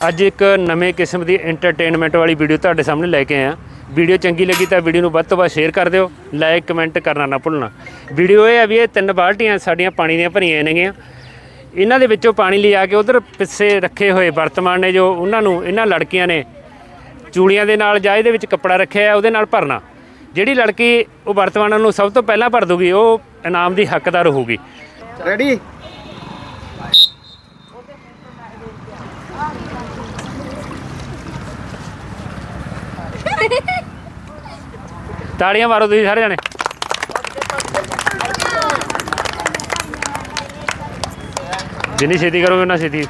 ਅੱਜ ਇੱਕ ਨਵੇਂ ਕਿਸਮ ਦੀ ਐਂਟਰਟੇਨਮੈਂਟ ਵਾਲੀ ਵੀਡੀਓ ਤੁਹਾਡੇ ਸਾਹਮਣੇ ਲੈ ਕੇ ਆਇਆ। ਵੀਡੀਓ ਚੰਗੀ ਲੱਗੀ ਤਾਂ ਵੀਡੀਓ ਨੂੰ ਵੱਧ ਤੋਂ ਵੱਧ ਸ਼ੇਅਰ ਕਰ ਦਿਓ ਲਾਈਕ ਕਮੈਂਟ ਕਰਨਾ ਨਾ ਭੁੱਲਣਾ। ਵੀਡੀਓ ਇਹ ਆ ਵੀ ਇਹ ਤਿੰਨ ਬਾਲਟੀਆਂ ਸਾਡੀਆਂ ਪਾਣੀ ਦੀਆਂ ਭਰੀਆਂ ਨੇਗੀਆਂ। ਇਹਨਾਂ ਦੇ ਵਿੱਚੋਂ ਪਾਣੀ ਲਿਆ ਕੇ ਉਧਰ ਪਿੱਛੇ ਰੱਖੇ ਹੋਏ ਵਰਤਮਾਨ ਨੇ ਜੋ ਉਹਨਾਂ ਨੂੰ, ਇਹਨਾਂ ਲੜਕੀਆਂ ਨੇ ਚੂੜੀਆਂ ਦੇ ਨਾਲ ਜਾਂ ਇਹਦੇ ਵਿੱਚ ਕੱਪੜਾ ਰੱਖਿਆ ਉਹਦੇ ਨਾਲ ਭਰਨਾ। ਜਿਹੜੀ ਲੜਕੀ ਉਹ ਵਰਤਮਾਨਾਂ ਨੂੰ ਸਭ ਤੋਂ ਪਹਿਲਾਂ ਭਰ ਦੂਗੀ, ਉਹ ਇਨਾਮ ਦੀ ਹੱਕਦਾਰ ਹੋਊਗੀ। ਰੈਡੀ ਤਾੜੀਆਂ ਮਾਰੋ ਤੁਸੀਂ ਸਾਰੇ ਜਣੇ। ਜਿੰਨੀ ਛੇਤੀ ਕਰੋਗੇ ਉਹਨਾਂ ਛੇਤੀ।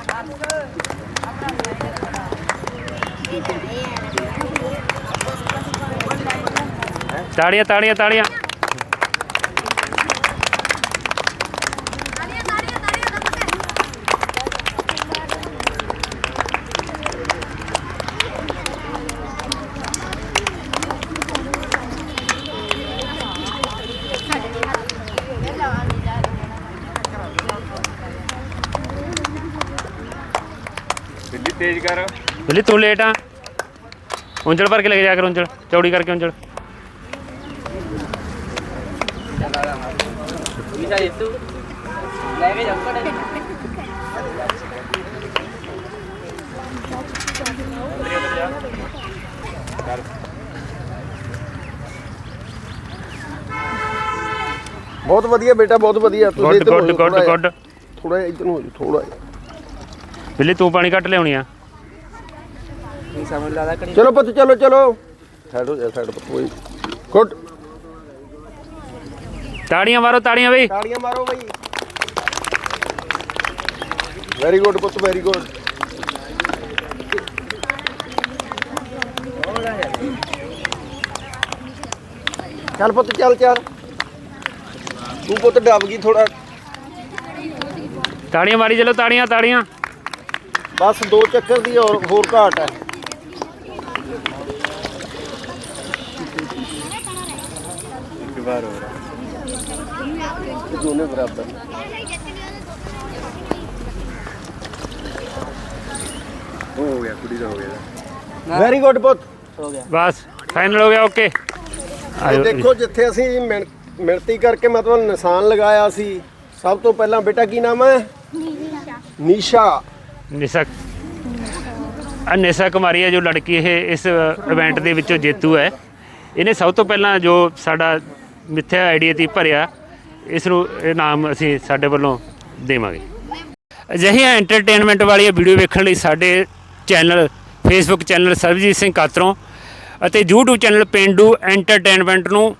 ਤਾੜੀਆਂ ਤਾੜੀਆਂ ਤਾੜੀਆਂ। ਬਿੱਲੀ ਤੇਜ਼ ਕਰ। ਬਲੀ ਤੂੰ ਲੇਟ ਆ। ਉਂਜਲ ਭਰ ਕੇ ਲੈ ਕੇ ਜਾ ਕਰ ਉਂਜਲ ਚੌੜੀ ਕਰਕੇ ਉਂਜਲ। ਬਹੁਤ ਵਧੀਆ ਬੇਟਾ ਬਹੁਤ ਵਧੀਆ। Good good good good. ਥੋੜਾ ਇਧਰ ਨੂੰ ਹੋ ਜਾ ਥੋੜਾ ਬਿੱਲੀ ਤੂੰ ਪਾਣੀ ਘੱਟ ਲਿਆਉਣੀ ਆ। bisa melalakan ਚਲੋ ਪੁੱਤ ਚਲੋ ਚਲੋ। ਸਾਈਡ ਹੋ ਜਾ ਸਾਈਡ ਪੁੱਤ ਕੋਈ। ਗੁੱਡ। ਤਾੜੀਆਂ ਮਾਰੋ ਤਾੜੀਆਂ ਬਈ। ਤਾੜੀਆਂ ਮਾਰੋ ਬਈ। ਵੈਰੀ ਗੁੱਡ ਪੁੱਤ ਵੈਰੀ ਗੁੱਡ ਚੱਲ ਪੁੱਤ ਚੱਲ ਚੱਲ। ਤੂੰ ਪੁੱਤ ਡੱਬ ਗਈ ਥੋੜਾ ਤਾੜੀਆਂ ਮਾਰੀ ਚਲੋ ਤਾੜੀਆਂ ਤਾੜੀਆਂ। बस दो चक्कर दी और होर घाट है। वेरी गुड बहुत बस फाइनल हो गया ओके देखो जिथे असि मिनती करके मतलब निशान लगाया सी सब तो पहला बेटा की नाम है? निशा, निशा। ਨਿਸ਼ਾ ਆ ਨਿਸਾ ਕੁਮਾਰੀ ਹੈ, ਜੋ ਲੜਕੀ ਇਹ ਇਸ ਇਵੈਂਟ ਦੇ ਵਿੱਚੋਂ ਜੇਤੂ ਹੈ। ਇਹਨੇ ਸਭ ਤੋਂ ਪਹਿਲਾਂ ਜੋ ਸਾਡਾ ਮਿੱਥਿਆ ਆਈਡੀਆ 'ਤੇ ਭਰਿਆ ਇਸ ਨੂੰ ਇਨਾਮ ਅਸੀਂ ਸਾਡੇ ਵੱਲੋਂ ਦੇਵਾਂਗੇ। ਅਜਿਹੀਆਂ ਐਂਟਰਟੇਨਮੈਂਟ ਵਾਲੀਆਂ ਵੀਡੀਓ ਵੇਖਣ ਲਈ ਸਾਡੇ channel Facebook channel Sarabjit Singh Katron ਅਤੇ YouTube ਚੈਨਲ ਪਿੰਡੂ ਐਂਟਰਟੇਨਮੈਂਟ ਨੂੰ